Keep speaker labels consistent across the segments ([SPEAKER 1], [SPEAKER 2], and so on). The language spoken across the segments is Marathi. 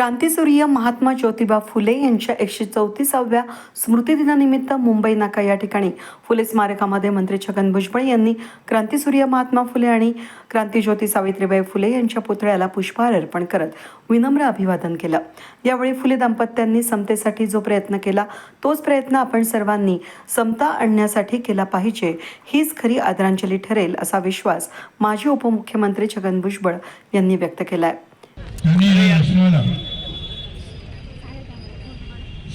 [SPEAKER 1] क्रांतीसूर्य महात्मा ज्योतिबा फुले यांच्या एकशे चौतीसाव्या स्मृतिदिनानिमित्त मुंबई नाका या ठिकाणी फुले स्मारकामध्ये मंत्री छगन भुजबळ यांनी क्रांतीसूर्य महात्मा फुले आणि क्रांतीज्योती सावित्रीबाई फुले यांच्या पुतळ्याला पुष्पहार अर्पण करत विनम्र अभिवादन केलं. यावेळी फुले दाम्पत्यांनी समतेसाठी जो प्रयत्न केला तोच प्रयत्न आपण सर्वांनी समता आणण्यासाठी केला पाहिजे हीच खरी आदरांजली ठरेल असा विश्वास माजी उपमुख्यमंत्री छगन भुजबळ यांनी व्यक्त केला आहे
[SPEAKER 2] त्यांनी या राष्ट्राला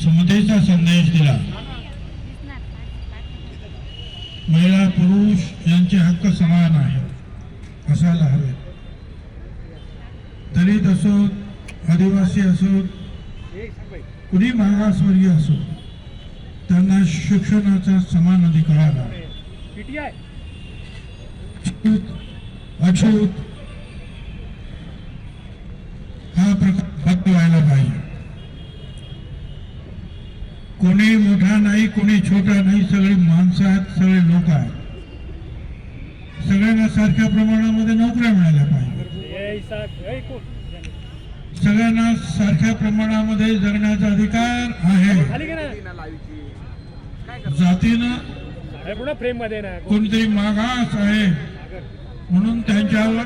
[SPEAKER 2] समतेचा संदेश दिला. महिला पुरुष यांचे हक्क समान आहेत असायला हवे दलित असोत आदिवासी असोत कुणी मागासवर्गीय असो त्यांना शिक्षणाचा समान अधिकार आहे. छूत अछूत हा प्रकार बंद व्हायला पाहिजे कोणी मोठा नाही कोणी छोटा नाही सगळे माणसं आहेत सगळे लोक आहेत. सगळ्यांना सारख्या प्रमाणामध्ये नोकऱ्या मिळाल्या पाहिजे सगळ्यांना सारख्या प्रमाणामध्ये जगण्याचा अधिकार आहे. जातीनं कोणतरी मागास आहे. म्हणून त्यांच्यावर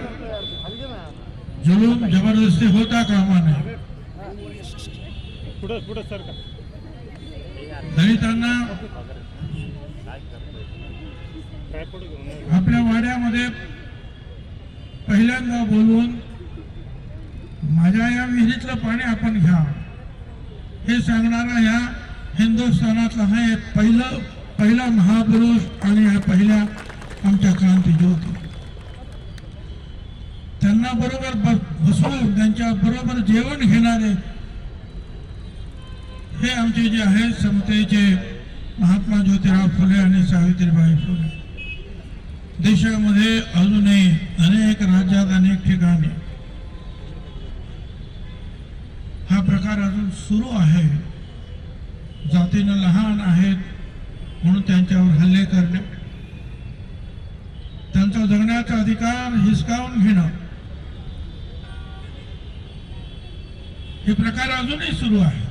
[SPEAKER 2] जुलूम जबरदस्ती होता कामा नये.
[SPEAKER 3] पुढं पुढं
[SPEAKER 2] दलितांना आपल्या वाड्यामध्ये पहिल्यांदा बोलवून माझ्या या विहिरीतलं पाणी आपण घ्या. हे सांगणारा ह्या हिंदुस्थानातला हा एक पहिलं पहिला महापुरुष आणि ह्या पहिल्या आमच्या क्रांतीज्योती त्यांना बरोबर बसवून त्यांच्या बरोबर जेवण घेणारे हे आमचे जे आहे समतेचे महात्मा ज्योतिराव फुले आणि सावित्रीबाई फुले. देशामध्ये अजूनही अनेक राज्यात अनेक ठिकाणी हा प्रकार अजून सुरू आहे. जातीनं लहान आहेत म्हणून त्यांच्यावर हल्ले करणे. त्यांचा जगण्याचा अधिकार हिसकावून घेणं. हे प्रकार अजूनही सुरू आहे.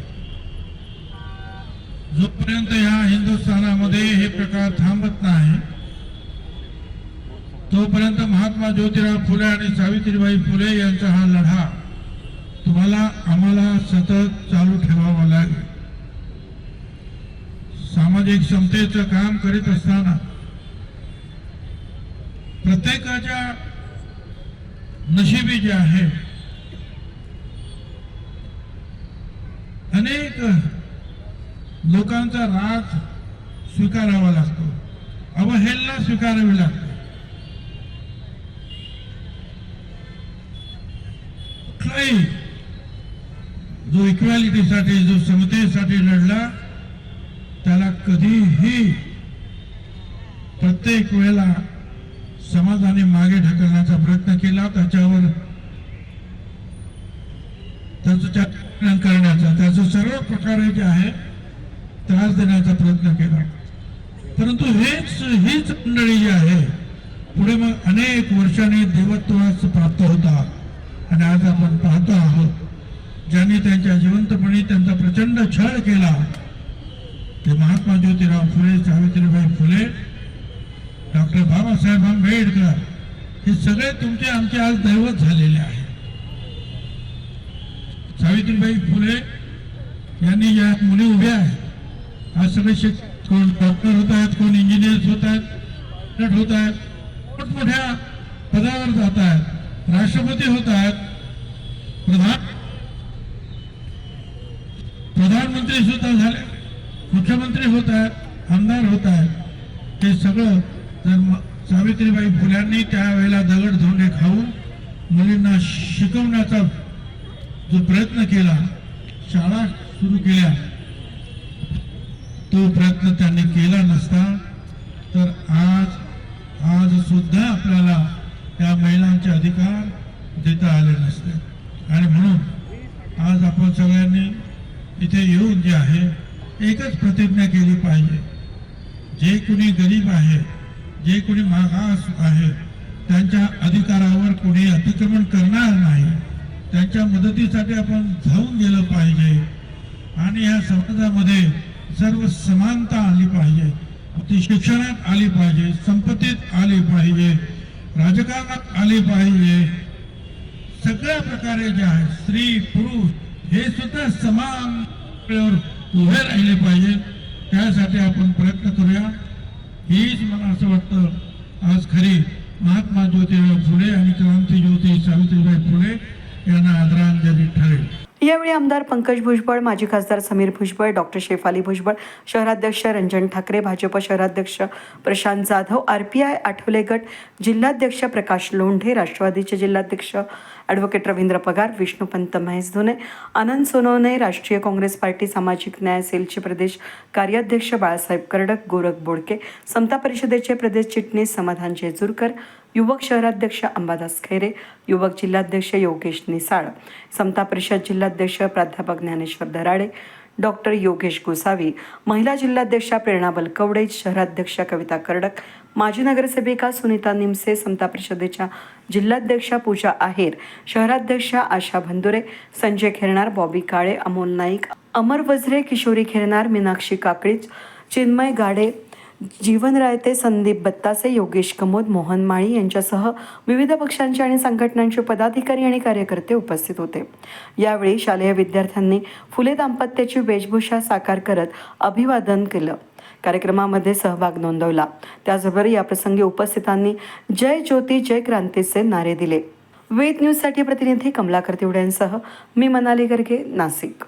[SPEAKER 2] जोपर्यंत या हिंदुस्थानामध्ये हे प्रकार थांबत नाही तोपर्यंत महात्मा ज्योतिराव फुले आणि सावित्रीबाई फुले यांचा हा लढा तुम्हाला आम्हाला सतत चालू ठेवावा लागेल. सामाजिक समतेचं काम करीत असताना प्रत्येकाच्या नशिबी जे आहे अनेक लोकांचा राग स्वीकारावा लागतो. अवहेलना स्वीकारावी लागते. कुठलाही जो इक्वॅलिटीसाठी जो समतेसाठी लढला त्याला कधीही प्रत्येक वेळेला समाजाने मागे ढकलण्याचा प्रयत्न केला त्याच्यावर त्याचं करण्याचा त्याचं सर्व प्रकारे जे आहे त्रास देण्याचा प्रयत्न केला. परंतु हेच हीच मंडळी जी आहे पुढे मग अनेक वर्षांनी देवत्वास प्राप्त होतात आणि आज आपण पाहतो आहोत ज्यांनी त्यांच्या जिवंतपणी त्यांचा प्रचंड छळ केला ते महात्मा ज्योतिराव फुले सावित्रीबाई फुले डॉक्टर बाबासाहेब आंबेडकर हे सगळे तुमचे आमचे आज दैवत झालेले आहे सावित्रीबाई फुले यांनी ज्या मुली उभ्या आहेत आज सगळे शिक कोण डॉक्टर होत आहेत कोण इंजिनियर्स होत आहेत नट होत आहेत मोठमोठ्या पदावर जात आहेत राष्ट्रपती होत आहेत. प्रधान प्रधानमंत्री सुद्धा झाले मुख्यमंत्री होत आहेत आमदार होत आहेत. हे सगळं तर सावित्रीबाई फुल्यांनी त्यावेळेला दगड धोंडे खाऊन मुलींना शिकवण्याचा जो प्रयत्न केला शाळा सुरू केल्या. तो प्रयत्न त्यांनी केला नसता तर आज आज सुद्धा आपल्याला त्या महिलांचे अधिकार देता आले नसते. आणि म्हणून आज आपण सगळ्यांनी इथे येऊन जे आहे एकच प्रतिज्ञा केली पाहिजे. जे कोणी गरीब आहे जे कोणी मागास आहे त्यांच्या अधिकारावर कोणी अतिक्रमण करणार नाही त्यांच्या मदतीसाठी आपण धावून गेलं पाहिजे. आणि या समाजामध्ये सर्व समानता आली पाहिजे. ती शिक्षणात आली पाहिजे संपत्तीत आली पाहिजे राजकारणात आली पाहिजे. सगळ्या प्रकारे जे आहे स्त्री पुरुष हे सुद्धा समान वेळेवर उभे राहिले पाहिजे. त्यासाठी आपण प्रयत्न करूया. हीच मला असं वाटतं आज खरी महात्मा ज्योतिराव फुले आणि क्रांती ज्योती सावित्रीबाई फुले यांना आदरांजली ठरेल.
[SPEAKER 1] यावेळी आमदार पंकज भुजबळ माजी खासदार समीर भुजबळ डॉक्टर शेफाली भुजबळ शहराध्यक्ष रंजन ठाकरे भाजप शहराध्यक्ष Prashant Jadhav R P I Athawale गट जिल्हाध्यक्ष प्रकाश लोंढे राष्ट्रवादीचे जिल्हाध्यक्ष ॲडव्होकेट रवींद्र पगार विष्णुपंत महेश धुने आनंद सोनवणे राष्ट्रीय काँग्रेस पार्टी सामाजिक न्याय सेलचे प्रदेश कार्याध्यक्ष बाळासाहेब कर्डक गोरख बोडके समता परिषदेचे प्रदेश चिटणीस समाधान जेजूरकर युवक शहराध्यक्ष अंबादास खैरे युवक जिल्हाध्यक्ष योगेश निसाळ समता परिषद जिल्हा जिल्हाध्यक्ष प्राध्यापक ज्ञानेश्वर दराडे डॉक्टर योगेश गोसावी महिला जिल्हाध्यक्षा प्रेरणा बलकवडे शहराध्यक्षा कविता कर्डक माजी नगरसेविका सुनीता निमसे समता परिषदेच्या जिल्हाध्यक्षा पूजा आहेर शहराध्यक्षा आशा भंदुरे संजय खेरणार बॉबी काळे अमोल नाईक अमर वज्रे किशोरी खेरणार मीनाक्षी काकडीच चिन्मय गाडे जीवन रायते संदीप बत्तासे योगेश कमोद मोहन माळी यांच्यासह विविध पक्षांचे आणि संघटनांचे पदाधिकारी आणि कार्यकर्ते उपस्थित होते. यावेळी शालेय विद्यार्थ्यांनी फुले दाम्पत्याची वेशभूषा साकार करत अभिवादन केलं. कार्यक्रमामध्ये सहभाग नोंदवला. त्याचबरोबर याप्रसंगी उपस्थितांनी जय ज्योती जय क्रांतीचे नारे दिले. वेद न्यूजसाठी प्रतिनिधी कमलाकर तिवड्यांसह मी मनाली गर्गे नाशिक.